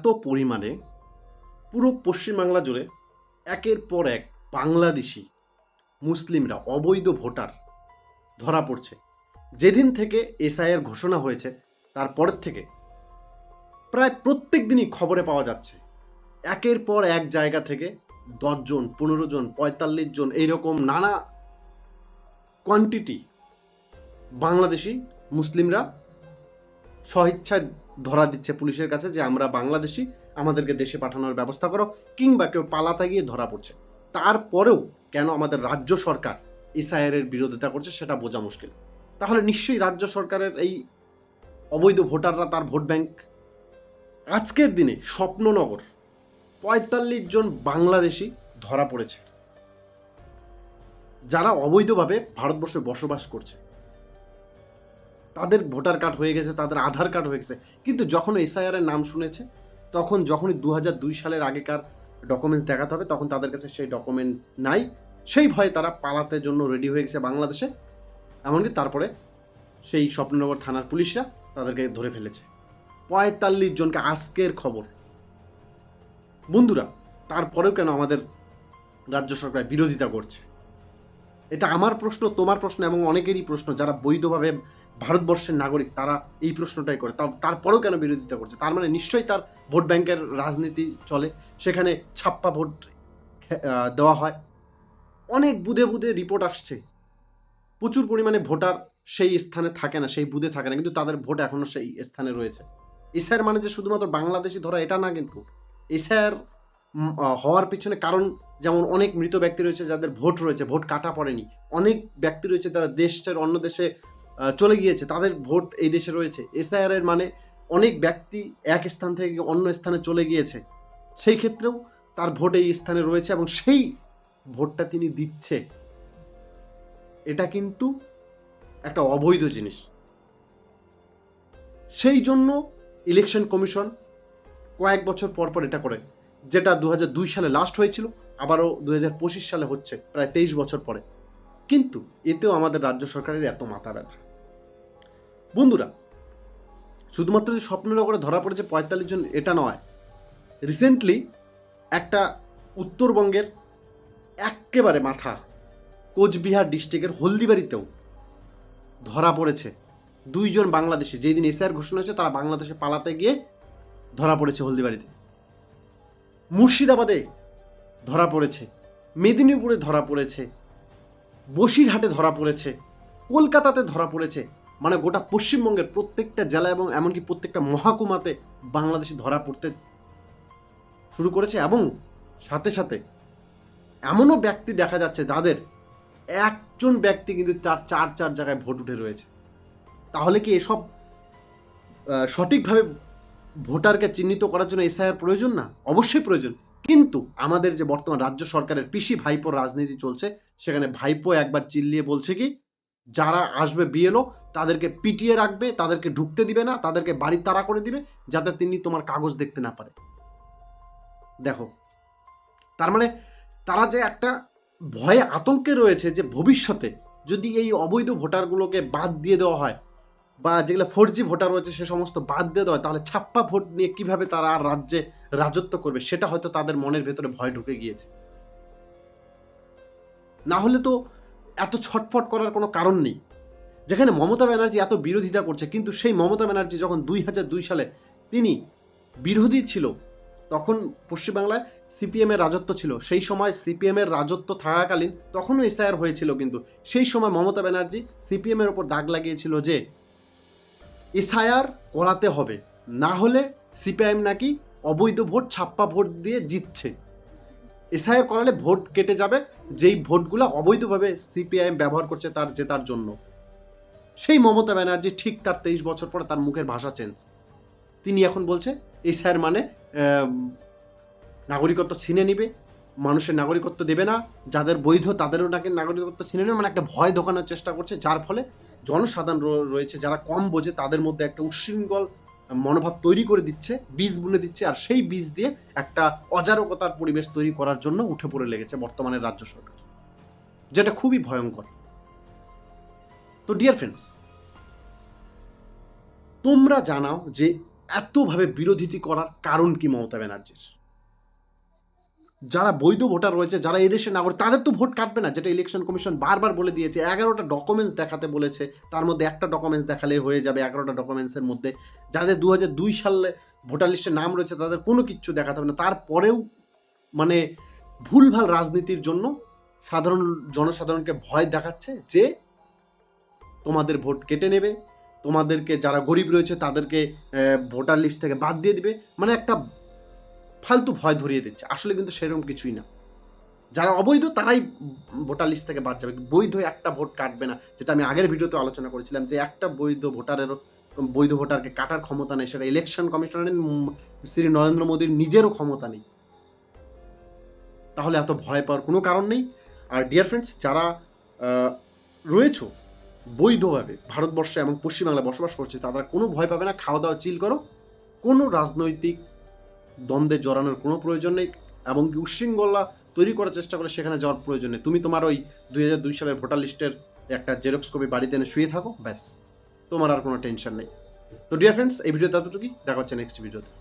এত পরিমাণে পুরো পশ্চিমবাংলা জুড়ে একের পর এক বাংলাদেশি মুসলিমরা অবৈধ ভোটার ধরা পড়ছে। যেদিন থেকে এসআইয়ের ঘোষণা হয়েছে, তারপরের থেকে প্রায় প্রত্যেক দিনই খবরে পাওয়া যাচ্ছে। একের পর এক জায়গা থেকে দশজন পনেরো জন পঁয়তাল্লিশ জন এইরকম নানা কোয়ান্টিটি বাংলাদেশি মুসলিমরা স্বইচ্ছায় ধরা দিচ্ছে পুলিশের কাছে যে আমরা বাংলাদেশি, আমাদেরকে দেশে পাঠানোর ব্যবস্থা করো, কিংবা কেউ পালাতে গিয়ে ধরা পড়ছে। তারপরেও কেন আমাদের রাজ্য সরকার এসআইআর বিরোধিতা করছে সেটা বোঝা মুশকিল। তাহলে নিশ্চয়ই রাজ্য সরকারের এই অবৈধ ভোটাররা তার ভোট ব্যাংক। আজকের দিনে স্বপ্ননগর পঁয়তাল্লিশ জন বাংলাদেশি ধরা পড়েছে। যারা অবৈধভাবে ভারতবর্ষে বসবাস করছে। তাদের ভোটার কার্ড হয়ে গেছে, তাদের আধার কার্ড হয়ে গেছে। কিন্তু যখন এসআইআর এর নাম শুনেছে, তখন যখনই দু দুই সালের আগেকার ডকুমেন্টস দেখাতে হবে, তখন তাদের কাছে সেই ডকুমেন্ট নাই। সেই ভয়ে তারা পালাতে জন্য রেডি হয়ে গেছে বাংলাদেশে। এমনকি তারপরে সেই স্বপ্ননগর থানার পুলিশরা তাদেরকে ধরে ফেলেছে। পঁয়তাল্লিশ জনকে আজকের খবর। বন্ধুরা, তারপরেও কেন আমাদের রাজ্য সরকার বিরোধিতা করছে? এটা আমার প্রশ্ন, তোমার প্রশ্ন এবং অনেকেরই প্রশ্ন। যারা বৈধভাবে ভারতবর্ষের নাগরিক, তারা এই প্রশ্নটাই করে। তারপরেও কেন বিরোধিতা করছে? তার মানে নিশ্চয়ই তার ভোট ব্যাংকের রাজনীতি চলে। সেখানে ছাপ্পা ভোট দেওয়া হয়। অনেক বুধে বুধে রিপোর্ট আসছে। প্রচুর পরিমাণে ভোটার সেই স্থানে থাকে না, সেই বুধে থাকে না, কিন্তু তাদের ভোট এখনও সেই স্থানে রয়েছে। এসআইআর মানে যে শুধুমাত্র বাংলাদেশি ধরা, এটা না কিন্তু। এসআইআর হওয়ার পিছনে কারণ যেমন অনেক মৃত ব্যক্তি রয়েছে যাদের ভোট রয়েছে, ভোট কাটা পড়েনি। অনেক ব্যক্তি রয়েছে তারা দেশের অন্য দেশে চলে গিয়েছে, তাদের ভোট এই দেশে রয়েছে। এসআইআর এর মানে অনেক ব্যক্তি এক স্থান থেকে অন্য স্থানে চলে গিয়েছে। সেই ক্ষেত্রেও তার ভোট এই স্থানে রয়েছে এবং সেই ভোটটা তিনি দিচ্ছে। এটা কিন্তু একটা অবৈধ জিনিস। সেই জন্য ইলেকশন কমিশন কয়েক বছর পর পর এটা করে। যেটা দু হাজার দুই সালে লাস্ট হয়েছিল, আবারও দু হাজার পঁচিশ সালে হচ্ছে, প্রায় তেইশ বছর পরে। কিন্তু এতেও আমাদের রাজ্য সরকারের এত মাথা ব্যথা। বন্ধুরা, শুধুমাত্র যে স্বপ্ননগরে ধরা পড়েছে পঁয়তাল্লিশ জন, এটা নয়। রিসেন্টলি একটা উত্তরবঙ্গের এক্কেবারে মাথা কোচবিহার ডিস্ট্রিক্টের হলদিবাড়িতেও ধরা পড়েছে। দুইজন বাংলাদেশি যেই দিন এসআর ঘোষণা হয়েছে, তারা বাংলাদেশে পালাতে গিয়ে ধরা পড়েছে হলদিবাড়িতে। মুর্শিদাবাদে ধরা পড়েছে, মেদিনীপুরে ধরা পড়েছে, বসিরহাটে ধরা পড়েছে, কলকাতাতে ধরা পড়েছে মানে গোটা পশ্চিমবঙ্গের প্রত্যেকটা জেলা এবং এমনকি প্রত্যেকটা মহাকুমাতে বাংলাদেশি ধরা পড়তে শুরু করেছে এবং সাথে সাথে এমনও ব্যক্তি দেখা যাচ্ছে যাদের একজন ব্যক্তি কিন্তু তার চার চার জায়গায় ভোট উঠে রয়েছে। তাহলে কি এসব সঠিকভাবে ভোটারকে চিহ্নিত করার জন্য এসআইআর প্রয়োজন না? অবশ্যই প্রয়োজন। কিন্তু আমাদের যে বর্তমান রাজ্য সরকারের পিসি ভাইপোর রাজনীতি চলছে, সেখানে ভাইপো একবার চিল্লিয়ে বলছে কি, যারা আসবে বিএলও, তাদেরকে পিটিয়ে রাখবে, তাদেরকে ঢুকতে দিবে না, তাদেরকে বাড়ি তাড়া করে দিবে, যাতে তিনি তোমার কাগজ দেখতে না পারে। দেখো, তার মানে তারা যে একটা ভয়ে আতঙ্কে রয়েছে যে ভবিষ্যতে যদি এই অবৈধ ভোটারগুলোকে বাদ দিয়ে দেওয়া হয় বা যেগুলো ফোর জি ভোটার রয়েছে, সে সমস্ত বাদ দিয়ে দেওয়া তাহলে ছাপ্পা ভোট নিয়ে কীভাবে তারা আর রাজ্যে রাজত্ব করবে? সেটা হয়তো তাদের মনের ভেতরে ভয় ঢুকে গিয়েছে। না হলে তো এত ছটফট করার কোনো কারণ নেই। যেখানে মমতা ব্যানার্জি এত বিরোধিতা করছে, কিন্তু সেই মমতা ব্যানার্জি যখন দুই হাজার দুই সালে তিনি বিরোধী ছিল, তখন পশ্চিমবাংলায় সিপিএমের রাজত্ব ছিল। সেই সময় সিপিএমের রাজত্ব থাকাকালীন তখনও এসআইআর হয়েছিল কিন্তু। সেই সময় মমতা ব্যানার্জি সিপিএমের ওপর দাগ লাগিয়েছিল যে এসআইআর করাতে হবে। না হলে সিপিআইএম নাকি অবৈধ ভোট, ছাপ্পা ভোট দিয়ে জিতছে। এসআইআর করালে ভোট কেটে যাবে, যেই ভোটগুলো অবৈধভাবে সিপিআইএম ব্যবহার করছে তার জেতার জন্য। সেই মমতা ব্যানার্জি ঠিক তার তেইশ বছর পরে তার মুখের ভাষা চেঞ্জ তিনি এখন বলছে, এসআইআর মানে নাগরিকত্ব ছিনে নিবে। মানুষের নাগরিকত্ব দেবে না। যাদের বৈধ তাদেরও নাকি নাগরিকত্ব ছিনে নেবে। মানে একটা ভয় ঢোকানোর চেষ্টা করছে, যার ফলে জনসাধারণ রয়েছে যারা কম বোঝে, তাদের মধ্যে একটা উচ্ছৃঙ্খল মনোভাব তৈরি করে দিচ্ছে, বীজ বুনে দিচ্ছে, আর সেই বীজ দিয়ে একটা অজারকতার পরিবেশ তৈরি করার জন্য উঠে পড়ে লেগেছে বর্তমানে রাজ্য সরকার। যেটা খুবই ভয়ঙ্কর। তো ডিয়ার ফ্রেন্ডস তোমরা জানাও যে এতভাবে বিরোধিতা করার কারণ কি মমতা ব্যানার্জির? যারা বৈধ ভোটার রয়েছে, যারা এদেশের নাগরিক, তাদের তো ভোট কাটবে না, যেটা ইলেকশন কমিশন বারবার বলে দিয়েছে। এগারোটা ডকুমেন্টস দেখাতে বলেছে, তার মধ্যে একটা ডকুমেন্টস দেখালে হয়ে যাবে এগারোটা ডকুমেন্টসের মধ্যে। যাদের দু হাজার দুই সালে ভোটার লিস্টে নাম রয়েছে, তাদের কোনো কিচ্ছু দেখাতে হবে না। তারপরেও মানে ভুলভাল রাজনীতির জন্য সাধারণ জনসাধারণকে ভয় দেখাচ্ছে যে তোমাদের ভোট কেটে নেবে, তোমাদেরকে যারা গরিব রয়েছে, তাদেরকে ভোটার লিস্ট থেকে বাদ দিয়ে দিবে। মানে একটা ফালতু ভয় ধরিয়ে দিচ্ছে। আসলে কিন্তু সেরকম কিছুই না। যারা অবৈধ, তারাই ভোটার লিস্ট থেকে বাদ যাবে। বৈধ একটা ভোট কাটবে না। যেটা আমি আগের ভিডিওতে আলোচনা করেছিলাম যে একটা বৈধ ভোটারেরও, বৈধ ভোটারকে কাটার ক্ষমতা নেই। সেটা ইলেকশন কমিশনারের শ্রী নরেন্দ্র মোদীর নিজেরও ক্ষমতা নেই। তাহলে এত ভয় পাওয়ার কোনো কারণ নেই। আর ডিয়ার ফ্রেন্ডস যারা রয়েছো বৈধভাবে, ভারতবর্ষে এবং পশ্চিমবাংলায় বসবাস করছে, তারা কোনো ভয় পাবে না। খাওয়া দাওয়া চিল করো। কোনো রাজনৈতিক দ্বন্দ্বে জড়ানোর কোনো প্রয়োজন নেই এবং উশৃঙ্খলা তৈরি করার চেষ্টা করে সেখানে যাওয়ার প্রয়োজন নেই। তুমি তোমার ওই দুই হাজার দুই সালের ভোটার লিস্টের একটা জেরক্স কপি বাড়িতে এনে শুয়ে থাকো, ব্যাস। তোমার আর কোনো টেনশন নেই। তো ডিয়ার ফ্রেন্ডস এই ভিডিওতে এতটুকুই। দেখা হচ্ছে নেক্সট ভিডিওতে